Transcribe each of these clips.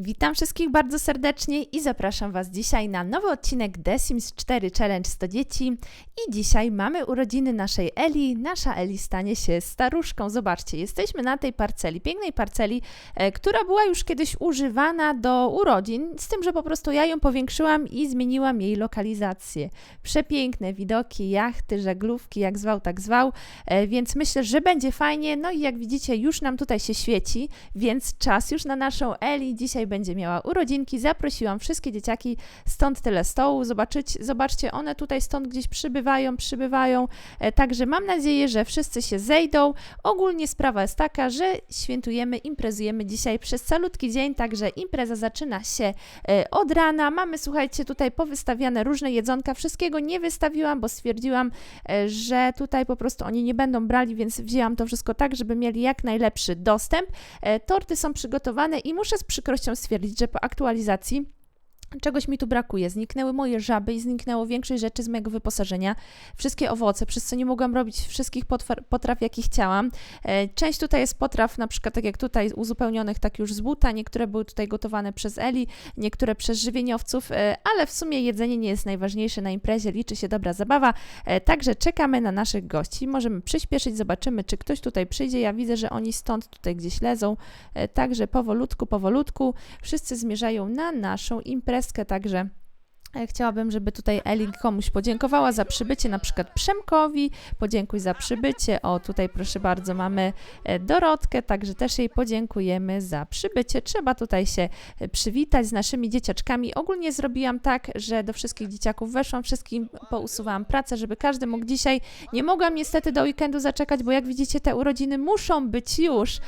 Witam wszystkich bardzo serdecznie i zapraszam Was dzisiaj na nowy odcinek The Sims 4 Challenge 100 dzieci. I dzisiaj mamy urodziny naszej Eli. Nasza Eli stanie się staruszką. Zobaczcie, jesteśmy na tej parceli, pięknej parceli, e, która była już kiedyś używana do urodzin, z tym, że po prostu ja ją powiększyłam i zmieniłam jej lokalizację. Przepiękne widoki, jachty, żaglówki, jak zwał, tak zwał, e, więc myślę, że będzie fajnie. No i jak widzicie, już nam tutaj się świeci, więc czas już na naszą Eli. Dzisiaj będzie miała urodzinki. Zaprosiłam wszystkie dzieciaki, stąd tyle stołu. Zobaczyć, zobaczcie, one tutaj stąd gdzieś przybywają, przybywają. E, także mam nadzieję, że wszyscy się zejdą. Ogólnie sprawa jest taka, że świętujemy, imprezujemy dzisiaj przez calutki dzień, także impreza zaczyna się e, od rana. Mamy, słuchajcie, tutaj powystawiane różne jedzonka. Wszystkiego nie wystawiłam, bo stwierdziłam, e, że tutaj po prostu oni nie będą brali, więc wzięłam to wszystko tak, żeby mieli jak najlepszy dostęp. Torty są przygotowane i muszę z przykrością stwierdzić, że po aktualizacji Czegoś mi tu brakuje. Zniknęły moje żaby i zniknęło większość rzeczy z mojego wyposażenia. Wszystkie owoce, przez co nie mogłam robić wszystkich potraw, jakie chciałam. E, część tutaj jest potraw, na przykład tak jak tutaj, uzupełnionych tak już z buta. Niektóre były tutaj gotowane przez Eli, niektóre przez żywieniowców, e, ale w sumie jedzenie nie jest najważniejsze na imprezie, liczy się dobra zabawa. E, także czekamy na naszych gości. Możemy przyspieszyć, zobaczymy, czy ktoś tutaj przyjdzie. Ja widzę, że oni stąd tutaj gdzieś lezą. Także powolutku, powolutku wszyscy zmierzają na naszą imprezę imprezkę, także chciałabym, żeby tutaj Eli komuś podziękowała za przybycie, na przykład Przemkowi, podziękuj za przybycie. O, tutaj proszę bardzo, mamy e, Dorotkę, także też jej podziękujemy za przybycie. Trzeba tutaj się e, przywitać z naszymi dzieciaczkami. Ogólnie zrobiłam tak, że do wszystkich dzieciaków weszłam, wszystkim pousuwałam pracę, żeby każdy mógł dzisiaj. Nie mogłam niestety do weekendu zaczekać, bo jak widzicie, te urodziny muszą być już.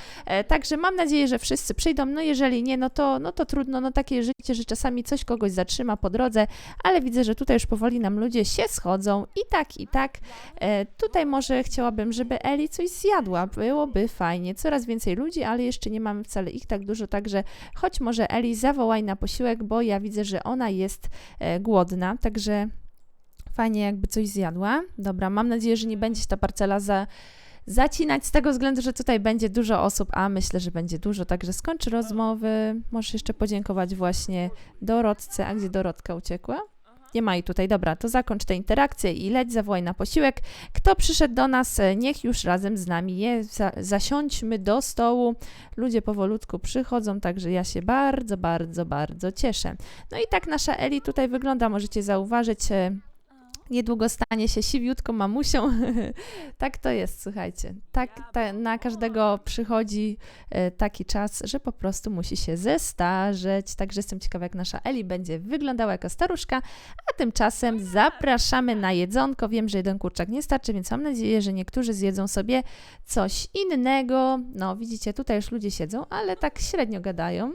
Także mam nadzieję, że wszyscy przyjdą. No jeżeli nie, no to, no to trudno, no takie życie, że czasami coś kogoś zatrzyma po drodze ale widzę, że tutaj już powoli nam ludzie się schodzą i tak, i tak. E, tutaj może chciałabym, żeby Eli coś zjadła, byłoby fajnie. Coraz więcej ludzi, ale jeszcze nie mamy wcale ich tak dużo, także choć może Eli zawołaj na posiłek, bo ja widzę, że ona jest e, głodna, także fajnie jakby coś zjadła. Dobra, mam nadzieję, że nie będzie ta parcela za zacinać z tego względu, że tutaj będzie dużo osób, a myślę, że będzie dużo, także skończy rozmowy. Możesz jeszcze podziękować właśnie Dorotce. A gdzie Dorotka uciekła? Nie ma jej tutaj. Dobra, to zakończ tę interakcję i leć, zawołaj na posiłek. Kto przyszedł do nas, e, niech już razem z nami je. Zasiądźmy do stołu. Ludzie powolutku przychodzą, także ja się bardzo, bardzo, bardzo cieszę. No i tak nasza Eli tutaj wygląda, możecie zauważyć e, niedługo stanie się siwiutką mamusią. tak to jest, słuchajcie. Tak ta, na każdego przychodzi e, taki czas, że po prostu musi się zestarzeć. Także jestem ciekawa, jak nasza Eli będzie wyglądała jako staruszka. A tymczasem zapraszamy na jedzonko. Wiem, że jeden kurczak nie starczy, więc mam nadzieję, że niektórzy zjedzą sobie coś innego. No, widzicie, tutaj już ludzie siedzą, ale tak średnio gadają.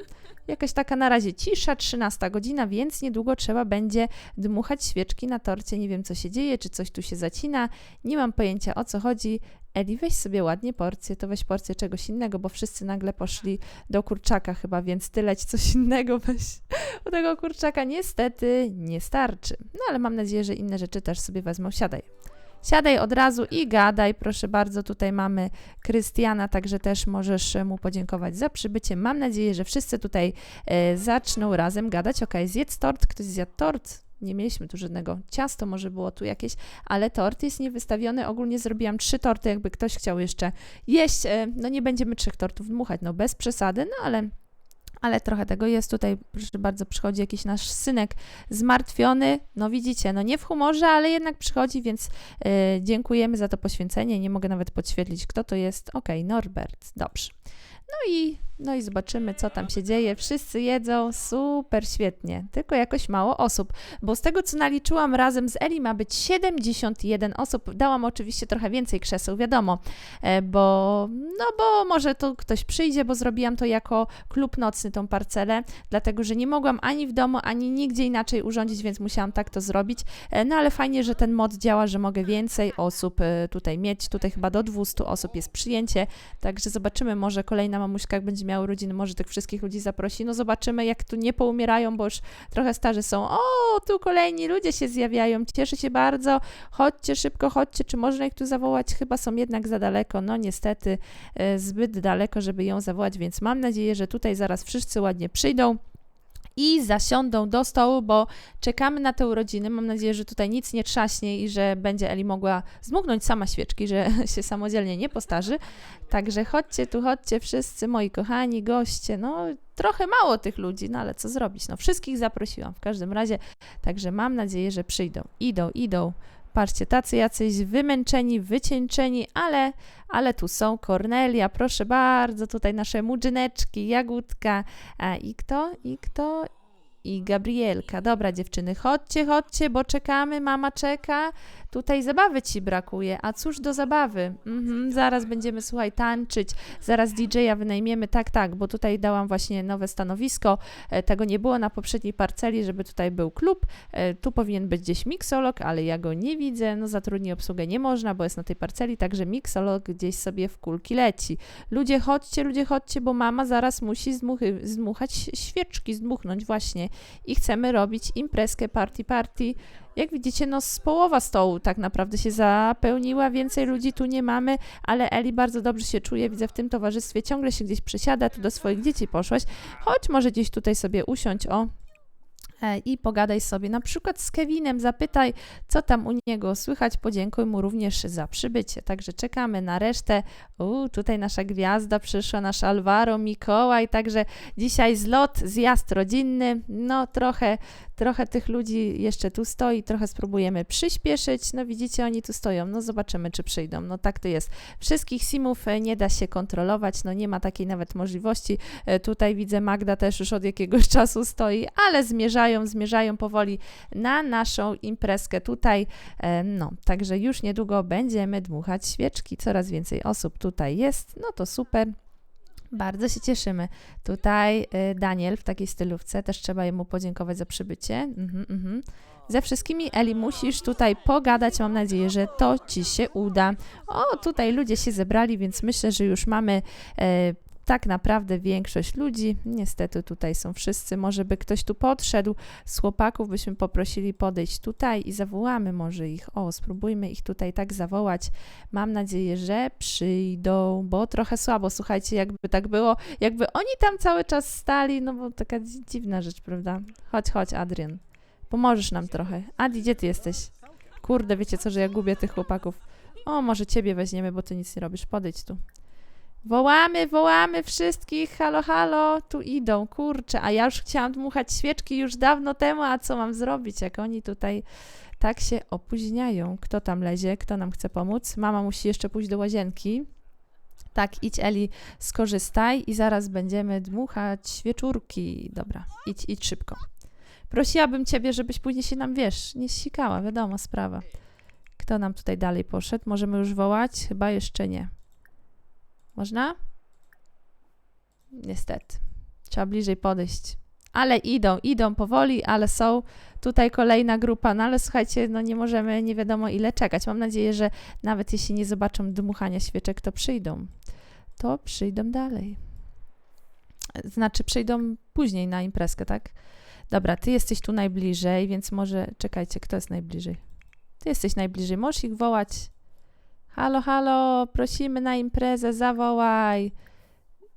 Jakaś taka na razie cisza, 13 godzina, więc niedługo trzeba będzie dmuchać świeczki na torcie. Nie wiem, co się dzieje, czy coś tu się zacina. Nie mam pojęcia, o co chodzi. Eli, weź sobie ładnie porcję, to weź porcję czegoś innego, bo wszyscy nagle poszli do kurczaka chyba, więc ty leć coś innego weź. U tego kurczaka niestety nie starczy. No ale mam nadzieję, że inne rzeczy też sobie wezmą. Siadaj. Siadaj od razu i gadaj. Proszę bardzo, tutaj mamy Krystiana, także też możesz mu podziękować za przybycie. Mam nadzieję, że wszyscy tutaj e, zaczną razem gadać. Ok, zjedz tort, ktoś zjadł tort, nie mieliśmy tu żadnego ciasto, może było tu jakieś, ale tort jest niewystawiony. Ogólnie zrobiłam trzy torty, jakby ktoś chciał jeszcze jeść. E, no nie będziemy trzech tortów dmuchać, no bez przesady, no ale ale trochę tego jest. Tutaj, proszę bardzo, przychodzi jakiś nasz synek zmartwiony, no widzicie, no nie w humorze, ale jednak przychodzi, więc y, dziękujemy za to poświęcenie, nie mogę nawet podświetlić, kto to jest, okej, okay, Norbert, dobrze. No i, no i zobaczymy, co tam się dzieje. Wszyscy jedzą, super, świetnie. Tylko jakoś mało osób, bo z tego, co naliczyłam razem z Eli, ma być 71 osób. Dałam oczywiście trochę więcej krzeseł, wiadomo, e, bo, no bo może tu ktoś przyjdzie, bo zrobiłam to jako klub nocny, tą parcelę, dlatego, że nie mogłam ani w domu, ani nigdzie inaczej urządzić, więc musiałam tak to zrobić. E, no ale fajnie, że ten mod działa, że mogę więcej osób e, tutaj mieć. Tutaj chyba do 200 osób jest przyjęcie, także zobaczymy, może kolejna Karolina mamuśka, jak będzie miała urodziny, może tych wszystkich ludzi zaprosi. No zobaczymy, jak tu nie poumierają, bo już trochę starzy są. O, tu kolejni ludzie się zjawiają. Cieszę się bardzo. Chodźcie szybko, chodźcie. Czy można ich tu zawołać? Chyba są jednak za daleko. No niestety e, zbyt daleko, żeby ją zawołać, więc mam nadzieję, że tutaj zaraz wszyscy ładnie przyjdą i zasiądą do stołu, bo czekamy na te urodziny. Mam nadzieję, że tutaj nic nie trzaśnie i że będzie Eli mogła zmugnąć sama świeczki, że się samodzielnie nie postarzy. Także chodźcie tu, chodźcie wszyscy moi kochani goście. No, trochę mało tych ludzi, no ale co zrobić? No, wszystkich zaprosiłam w każdym razie. Także mam nadzieję, że przyjdą. Idą, idą. Patrzcie, tacy jacyś wymęczeni, wycieńczeni, ale, ale tu są Kornelia, proszę bardzo, tutaj nasze mudzyneczki, Jagódka. A, i kto, i kto, i Gabrielka. Dobra, dziewczyny, chodźcie, chodźcie, bo czekamy, mama czeka. Tutaj zabawy ci brakuje. A cóż do zabawy? Mhm, zaraz będziemy, słuchaj, tańczyć, zaraz DJ-a wynajmiemy. Tak, tak, bo tutaj dałam właśnie nowe stanowisko. E, tego nie było na poprzedniej parceli, żeby tutaj był klub. E, tu powinien być gdzieś miksolog, ale ja go nie widzę. No, zatrudnić obsługę nie można, bo jest na tej parceli, także miksolog gdzieś sobie w kulki leci. Ludzie, chodźcie, ludzie, chodźcie, bo mama zaraz musi zdmuchy, zdmuchać świeczki, zdmuchnąć właśnie. I chcemy robić imprezkę, party, party. Jak widzicie, no z połowa stołu tak naprawdę się zapełniła, więcej ludzi tu nie mamy, ale Eli bardzo dobrze się czuje, widzę w tym towarzystwie, ciągle się gdzieś przesiada, tu do swoich dzieci poszłaś, chodź może gdzieś tutaj sobie usiąść, o, i pogadaj sobie na przykład z Kevinem, zapytaj, co tam u niego słychać, podziękuj mu również za przybycie. Także czekamy na resztę. U, tutaj nasza gwiazda przyszła, nasz Alvaro, Mikołaj, także dzisiaj zlot, zjazd rodzinny, no trochę Trochę tych ludzi jeszcze tu stoi, trochę spróbujemy przyspieszyć. No widzicie, oni tu stoją, no zobaczymy, czy przyjdą. No tak to jest. Wszystkich simów e, nie da się kontrolować, no nie ma takiej nawet możliwości. E, tutaj widzę Magda też już od jakiegoś czasu stoi, ale zmierzają, zmierzają powoli na naszą imprezkę tutaj. E, no, także już niedługo będziemy dmuchać świeczki. Coraz więcej osób tutaj jest, no to super. Bardzo się cieszymy. Tutaj y, Daniel w takiej stylówce, też trzeba jemu podziękować za przybycie. Mhm, mhm. Ze wszystkimi Eli musisz tutaj pogadać. Mam nadzieję, że to ci się uda. O, tutaj ludzie się zebrali, więc myślę, że już mamy e, tak naprawdę większość ludzi, niestety tutaj są wszyscy, może by ktoś tu podszedł, z chłopaków byśmy poprosili podejść tutaj i zawołamy może ich, o, spróbujmy ich tutaj tak zawołać. Mam nadzieję, że przyjdą, bo trochę słabo, słuchajcie, jakby tak było, jakby oni tam cały czas stali, no bo taka dziwna rzecz, prawda? Chodź, chodź, Adrian, pomożesz nam trochę. Adi, gdzie ty jesteś? Kurde, wiecie co, że ja gubię tych chłopaków. O, może ciebie weźmiemy, bo ty nic nie robisz, podejdź tu. Wołamy, wołamy wszystkich, halo, halo, tu idą, kurczę, a ja już chciałam dmuchać świeczki już dawno temu, a co mam zrobić, jak oni tutaj tak się opóźniają. Kto tam lezie, kto nam chce pomóc? Mama musi jeszcze pójść do łazienki. Tak, idź Eli, skorzystaj i zaraz będziemy dmuchać świeczórki. Dobra, idź, idź szybko. Prosiłabym Ciebie, żebyś później się nam, wiesz, nie sikała, wiadomo, sprawa. Kto nam tutaj dalej poszedł? Możemy już wołać? Chyba jeszcze nie. Można? Niestety. Trzeba bliżej podejść. Ale idą, idą powoli, ale są tutaj kolejna grupa. No ale słuchajcie, no nie możemy nie wiadomo ile czekać. Mam nadzieję, że nawet jeśli nie zobaczą dmuchania świeczek, to przyjdą. To przyjdą dalej. Znaczy, przyjdą później na imprezkę, tak? Dobra, ty jesteś tu najbliżej, więc może czekajcie, kto jest najbliżej? Ty jesteś najbliżej, możesz ich wołać. Halo, halo, prosimy na imprezę, zawołaj.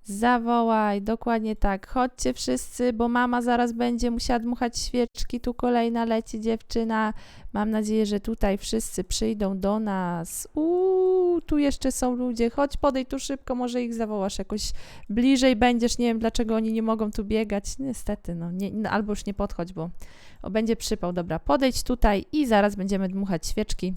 Zawołaj, dokładnie tak. Chodźcie wszyscy, bo mama zaraz będzie musiała dmuchać świeczki. Tu kolejna leci dziewczyna. Mam nadzieję, że tutaj wszyscy przyjdą do nas. Uuu, tu jeszcze są ludzie. Chodź, podejdź tu szybko, może ich zawołasz jakoś bliżej będziesz. Nie wiem, dlaczego oni nie mogą tu biegać. Niestety, no, nie, no albo już nie podchodź, bo o, będzie przypał. Dobra, podejdź tutaj i zaraz będziemy dmuchać świeczki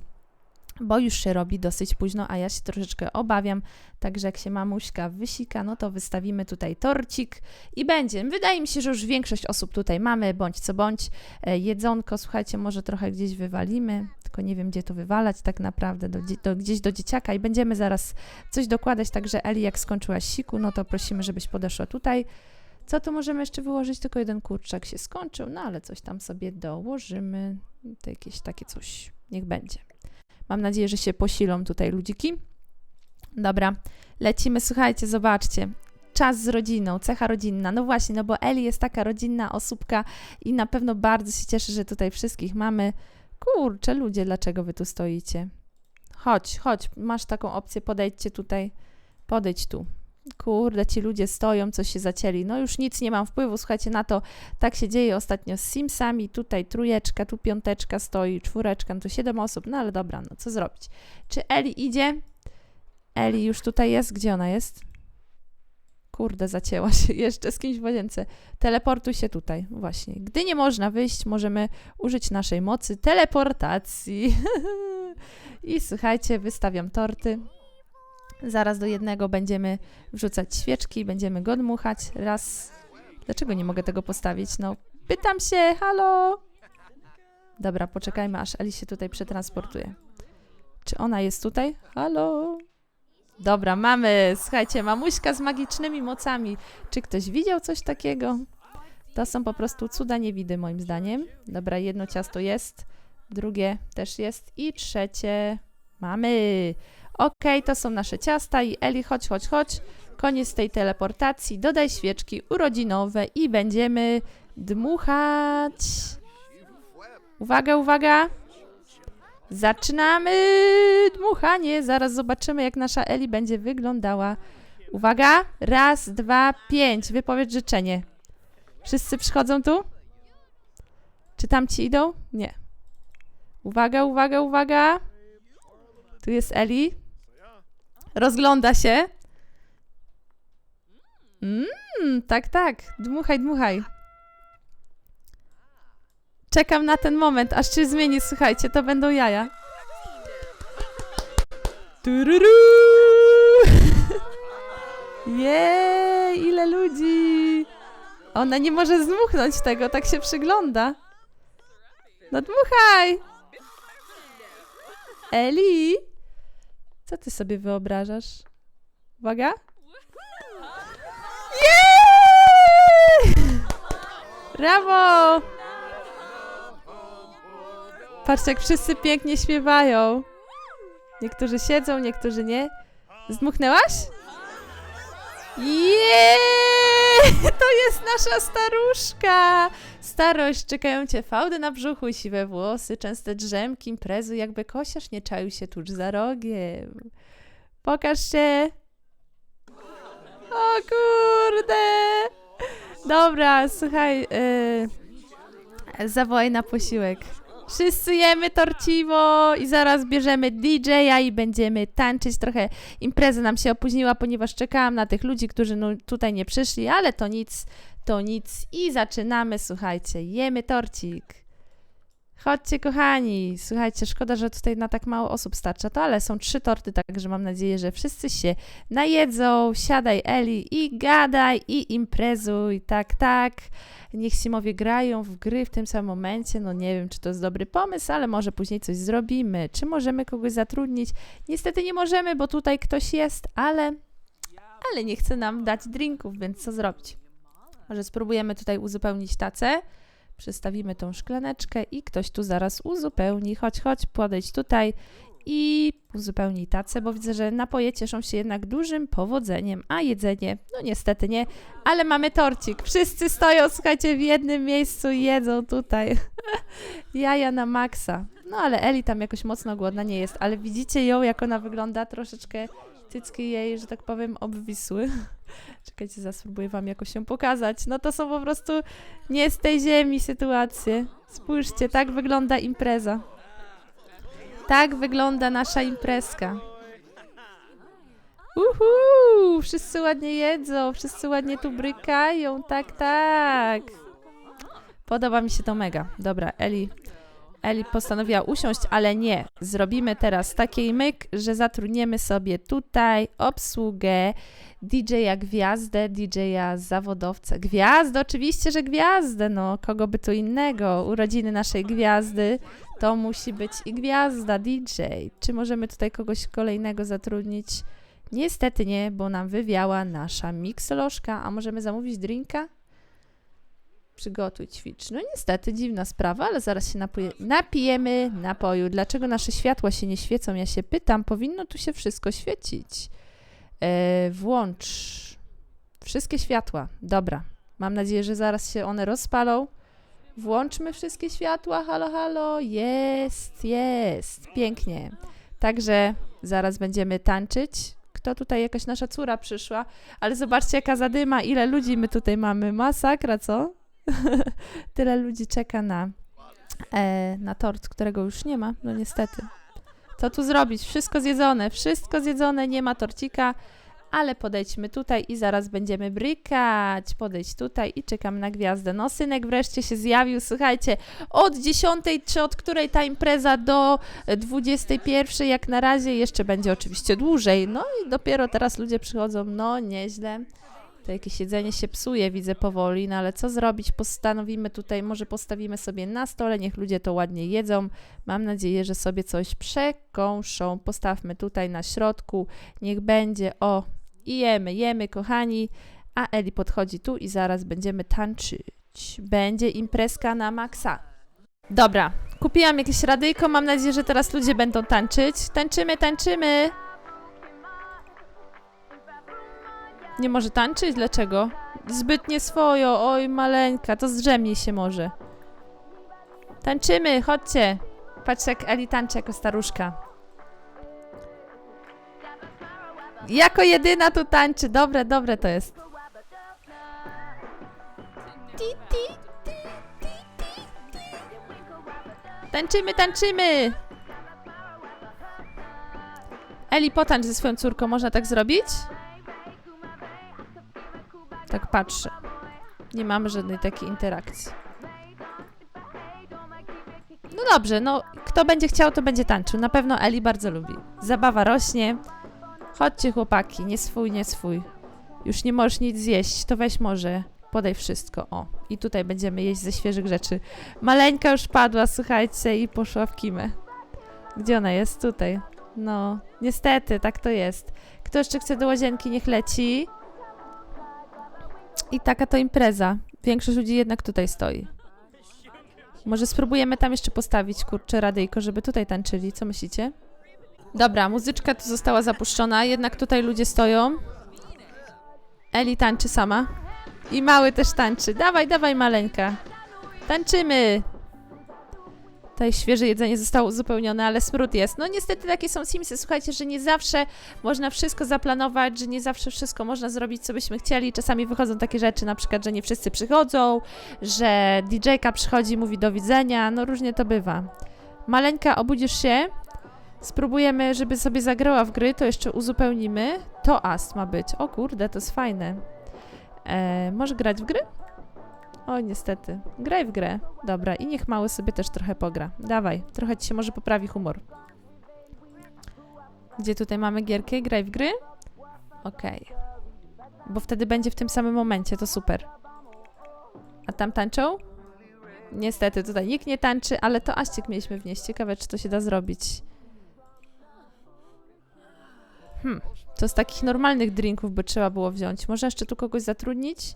bo już się robi dosyć późno, a ja się troszeczkę obawiam. Także jak się mamuśka wysika, no to wystawimy tutaj torcik i będzie. Wydaje mi się, że już większość osób tutaj mamy, bądź co bądź. E, jedzonko, słuchajcie, może trochę gdzieś wywalimy, tylko nie wiem, gdzie to wywalać tak naprawdę, do, do, gdzieś do dzieciaka i będziemy zaraz coś dokładać. Także Eli, jak skończyłaś siku, no to prosimy, żebyś podeszła tutaj. Co tu możemy jeszcze wyłożyć? Tylko jeden kurczak się skończył, no ale coś tam sobie dołożymy. To jakieś takie coś, niech będzie. Mam nadzieję, że się posilą tutaj ludziki. Dobra, lecimy. Słuchajcie, zobaczcie. czas z rodziną, cecha rodzinna. No właśnie, no bo Eli jest taka rodzinna osóbka i na pewno bardzo się cieszy, że tutaj wszystkich mamy. Kurczę, ludzie, dlaczego wy tu stoicie? Chodź, chodź, masz taką opcję, podejdźcie tutaj, podejdź tu. Kurde, ci ludzie stoją, coś się zacięli. No już nic nie mam wpływu, słuchajcie, na to. Tak się dzieje ostatnio z Simsami. Tutaj trójeczka, tu piąteczka stoi, czwóreczka, no to siedem osób. No ale dobra, no co zrobić? Czy Eli idzie? Eli już tutaj jest? Gdzie ona jest? Kurde, zacięła się jeszcze z kimś w łazience. Teleportuj się tutaj, właśnie. Gdy nie można wyjść, możemy użyć naszej mocy teleportacji. I słuchajcie, wystawiam torty. Zaraz do jednego będziemy wrzucać świeczki, będziemy go dmuchać. Raz. Dlaczego nie mogę tego postawić? No, pytam się, halo! Dobra, poczekajmy, aż Eli się tutaj przetransportuje. Czy ona jest tutaj? Halo? Dobra, mamy, słuchajcie, mamuśka z magicznymi mocami. Czy ktoś widział coś takiego? To są po prostu cuda niewidy, moim zdaniem. Dobra, jedno ciasto jest, drugie też jest i trzecie mamy. Okej, to są nasze ciasta i Eli, chodź, chodź, chodź. Koniec tej teleportacji. Dodaj świeczki urodzinowe i będziemy dmuchać. Uwaga, uwaga. Zaczynamy dmuchanie. Zaraz zobaczymy, jak nasza Eli będzie wyglądała. Uwaga. Raz, dwa, pięć. Wypowiedz życzenie. Wszyscy przychodzą tu? Czy tam ci idą? Nie. Uwaga, uwaga, uwaga. Tu jest Eli. Rozgląda się. Mmm, tak, tak. Dmuchaj, dmuchaj. Czekam na ten moment, aż się zmieni, słuchajcie, to będą jaja. Tururu! Jej, ile ludzi! Ona nie może zdmuchnąć tego, tak się przygląda. No dmuchaj! Eli? Co ty sobie wyobrażasz? Uwaga. Jej! Brawo! Patrzcie, jak wszyscy pięknie śpiewają. Niektórzy siedzą, niektórzy nie. Zdmuchnęłaś? Jeee! To jest nasza staruszka! Starość, czekają cię fałdy na brzuchu siwe włosy, częste drzemki, imprezy, jakby kosiarz nie czaił się tuż za rogiem. Pokaż się! O kurde! Dobra, słuchaj, yy, zawołaj na posiłek. Wszyscy jemy torciwo i zaraz bierzemy DJ-a i będziemy tańczyć. Trochę impreza nam się opóźniła, ponieważ czekałam na tych ludzi, którzy no, tutaj nie przyszli, ale to nic, to nic. I zaczynamy, słuchajcie, jemy torcik. Chodźcie, kochani. Słuchajcie, szkoda, że tutaj na tak mało osób starcza to, ale są trzy torty, także mam nadzieję, że wszyscy się najedzą. Siadaj, Eli, i gadaj, i imprezuj. Tak, tak. Niech Simowie grają w gry w tym samym momencie. No nie wiem, czy to jest dobry pomysł, ale może później coś zrobimy. Czy możemy kogoś zatrudnić? Niestety nie możemy, bo tutaj ktoś jest, ale, ale nie chce nam dać drinków, więc co zrobić? Może spróbujemy tutaj uzupełnić tacę. Przystawimy tą szklaneczkę i ktoś tu zaraz uzupełni. Chodź, chodź, podejdź tutaj i uzupełnij tacę, bo widzę, że napoje cieszą się jednak dużym powodzeniem, a jedzenie, no niestety nie, ale mamy torcik. Wszyscy stoją, słuchajcie, w jednym miejscu i jedzą tutaj. Jaja na maksa. No ale Eli tam jakoś mocno głodna nie jest, ale widzicie ją, jak ona wygląda, troszeczkę cycki jej, że tak powiem, obwisły. Czekajcie, zaspróbuję wam jakoś się pokazać. No to są po prostu nie z tej ziemi sytuacje. Spójrzcie, tak wygląda impreza. Tak wygląda nasza imprezka. Uhu! Wszyscy ładnie jedzą, wszyscy ładnie tu brykają, tak, tak. Podoba mi się to mega. Dobra, Eli, Eli postanowiła usiąść, ale nie. Zrobimy teraz takiej myk, że zatrudniemy sobie tutaj obsługę DJ-a gwiazdę, DJ-a zawodowca. Gwiazdę, oczywiście, że gwiazdę, no kogo by tu innego. Urodziny naszej gwiazdy, to musi być i gwiazda, DJ. Czy możemy tutaj kogoś kolejnego zatrudnić? Niestety nie, bo nam wywiała nasza miksolożka. A możemy zamówić drinka? Przygotuj, ćwicz. No niestety, dziwna sprawa, ale zaraz się napuje, napijemy napoju. Dlaczego nasze światła się nie świecą? Ja się pytam, powinno tu się wszystko świecić. E, włącz. Wszystkie światła. Dobra. Mam nadzieję, że zaraz się one rozpalą. Włączmy wszystkie światła. Halo, halo. Jest, jest. Pięknie. Także zaraz będziemy tańczyć. Kto tutaj? Jakaś nasza córa przyszła. Ale zobaczcie, jaka zadyma. Ile ludzi my tutaj mamy. Masakra, co? Tyle ludzi czeka na, e, na tort, którego już nie ma. No niestety. Co tu zrobić? Wszystko zjedzone. Wszystko zjedzone. Nie ma torcika ale podejdźmy tutaj i zaraz będziemy brykać. Podejdź tutaj i czekam na gwiazdę. No, synek wreszcie się zjawił. Słuchajcie, od 10 czy od której ta impreza do 21, jak na razie, jeszcze będzie oczywiście dłużej. No i dopiero teraz ludzie przychodzą. No, nieźle. To jakieś jedzenie się psuje, widzę powoli, no ale co zrobić? Postanowimy tutaj, może postawimy sobie na stole, niech ludzie to ładnie jedzą. Mam nadzieję, że sobie coś przekąszą. Postawmy tutaj na środku, niech będzie. O, i jemy, jemy, kochani. A Eli podchodzi tu i zaraz będziemy tańczyć. Będzie imprezka na maksa. Dobra, kupiłam jakieś radyjko, mam nadzieję, że teraz ludzie będą tańczyć. Tańczymy, tańczymy! Nie może tańczyć? Dlaczego? Zbyt nie swojo, oj maleńka, to zdrzemnij się może. Tańczymy, chodźcie. Patrz jak Eli tańczy jako staruszka. Jako jedyna tu tańczy. Dobre, dobre to jest. Tańczymy, tańczymy! Eli, potańcz ze swoją córką. Można tak zrobić? Tak patrzę. Nie mamy żadnej takiej interakcji. No dobrze, no kto będzie chciał, to będzie tańczył. Na pewno Eli bardzo lubi. Zabawa rośnie. Chodźcie chłopaki, nie swój, nie swój. Już nie możesz nic zjeść, to weź może. Podaj wszystko, o. I tutaj będziemy jeść ze świeżych rzeczy. Maleńka już padła, słuchajcie, i poszła w kimę. Gdzie ona jest? Tutaj. No, niestety, tak to jest. Kto jeszcze chce do łazienki, niech leci. I taka to impreza. Większość ludzi jednak tutaj stoi. Może spróbujemy tam jeszcze postawić, kurczę, radyjko, żeby tutaj tańczyli. Co myślicie? Dobra, muzyczka tu została zapuszczona, jednak tutaj ludzie stoją. Eli tańczy sama. I mały też tańczy. Dawaj, dawaj, maleńka. Tańczymy! Tutaj świeże jedzenie zostało uzupełnione, ale smród jest. No niestety takie są Simsy. Słuchajcie, że nie zawsze można wszystko zaplanować, że nie zawsze wszystko można zrobić, co byśmy chcieli. Czasami wychodzą takie rzeczy, na przykład, że nie wszyscy przychodzą, że DJ-ka przychodzi, mówi do widzenia. No różnie to bywa. Maleńka, obudzisz się? Spróbujemy, żeby sobie zagrała w gry, to jeszcze uzupełnimy. To ast ma być. O kurde, to jest fajne. E, może grać w gry? O, niestety. Graj w grę. Dobra, i niech mały sobie też trochę pogra. Dawaj, trochę ci się może poprawi humor. Gdzie tutaj mamy gierkę? Graj w gry? Okej. Bo wtedy będzie w tym samym momencie, to super. A tam tańczą? Niestety, tutaj nikt nie tańczy, ale to aściek mieliśmy wnieść. Ciekawe, czy to się da zrobić. Hmm, to z takich normalnych drinków by trzeba było wziąć. Może jeszcze tu kogoś zatrudnić?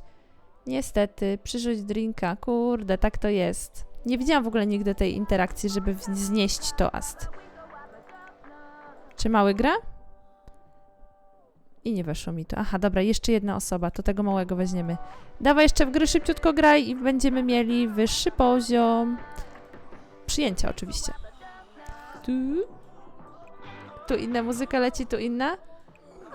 Niestety, przyrzuć drinka. Kurde, tak to jest. Nie widziałam w ogóle nigdy tej interakcji, żeby wznieść toast. Czy mały gra? I nie weszło mi to. Aha, dobra, jeszcze jedna osoba, to tego małego weźmiemy. Dawaj jeszcze w gry szybciutko graj i będziemy mieli wyższy poziom. Przyjęcia oczywiście. Tu. Tu inna muzyka leci, tu inna.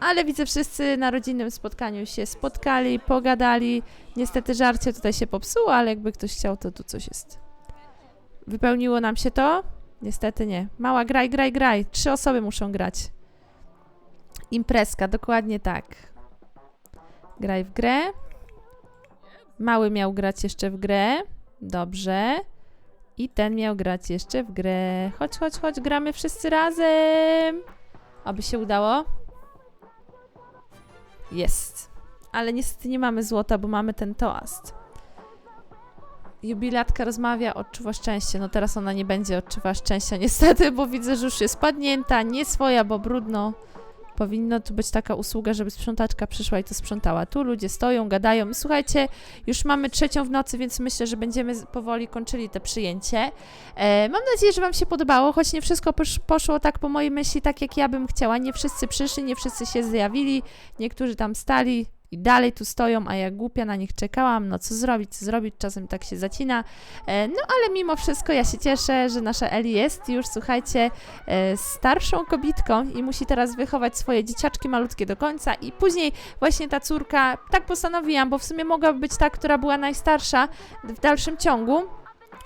Ale widzę, wszyscy na rodzinnym spotkaniu się spotkali, pogadali. Niestety żarcie tutaj się popsuło, ale jakby ktoś chciał, to tu coś jest. Wypełniło nam się to? Niestety nie. Mała, graj, graj, graj. Trzy osoby muszą grać. Imprezka, dokładnie tak. Graj w grę. Mały miał grać jeszcze w grę. Dobrze. I ten miał grać jeszcze w grę. Chodź, chodź, chodź, gramy wszyscy razem. Aby się udało. Jest. Ale niestety nie mamy złota, bo mamy ten toast. Jubilatka rozmawia, odczuwa szczęście. No teraz ona nie będzie odczuwała szczęścia niestety, bo widzę, że już jest padnięta, nie swoja, bo brudno. Powinno tu być taka usługa, żeby sprzątaczka przyszła i to sprzątała. Tu ludzie stoją, gadają. Słuchajcie, już mamy trzecią w nocy, więc myślę, że będziemy powoli kończyli te przyjęcie. E, mam nadzieję, że Wam się podobało, choć nie wszystko posz, poszło tak po mojej myśli, tak jak ja bym chciała. Nie wszyscy przyszli, nie wszyscy się zjawili, niektórzy tam stali i dalej tu stoją, a ja głupia na nich czekałam, no co zrobić, co zrobić, czasem tak się zacina. E, no ale mimo wszystko ja się cieszę, że nasza Eli jest już, słuchajcie, e, starszą kobietką i musi teraz wychować swoje dzieciaczki malutkie do końca. I później właśnie ta córka, tak postanowiłam, bo w sumie mogłaby być ta, która była najstarsza w dalszym ciągu,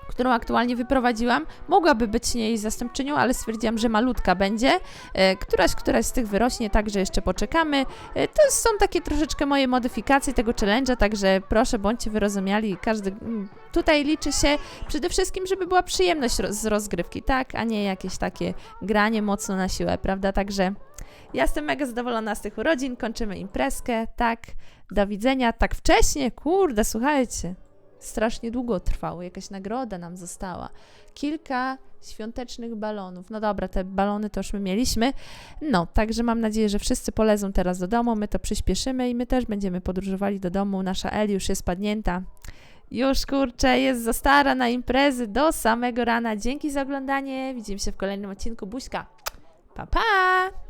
którą aktualnie wyprowadziłam, mogłaby być jej zastępczynią, ale stwierdziłam, że malutka będzie. E, któraś, któraś z tych wyrośnie, także jeszcze poczekamy. E, to są takie troszeczkę moje modyfikacje tego challenge'a, także proszę, bądźcie wyrozumiali. Każdy mm, tutaj liczy się przede wszystkim, żeby była przyjemność z rozgrywki, tak, a nie jakieś takie granie mocno na siłę, prawda? Także ja jestem mega zadowolona z tych urodzin, kończymy imprezkę, tak, do widzenia, tak wcześnie, kurde, słuchajcie strasznie długo trwało. Jakaś nagroda nam została. Kilka świątecznych balonów. No dobra, te balony to już my mieliśmy. No, także mam nadzieję, że wszyscy polezą teraz do domu. My to przyspieszymy i my też będziemy podróżowali do domu. Nasza Eli już jest padnięta. Już kurczę, jest za stara na imprezy do samego rana. Dzięki za oglądanie. Widzimy się w kolejnym odcinku. Buźka. Pa, pa!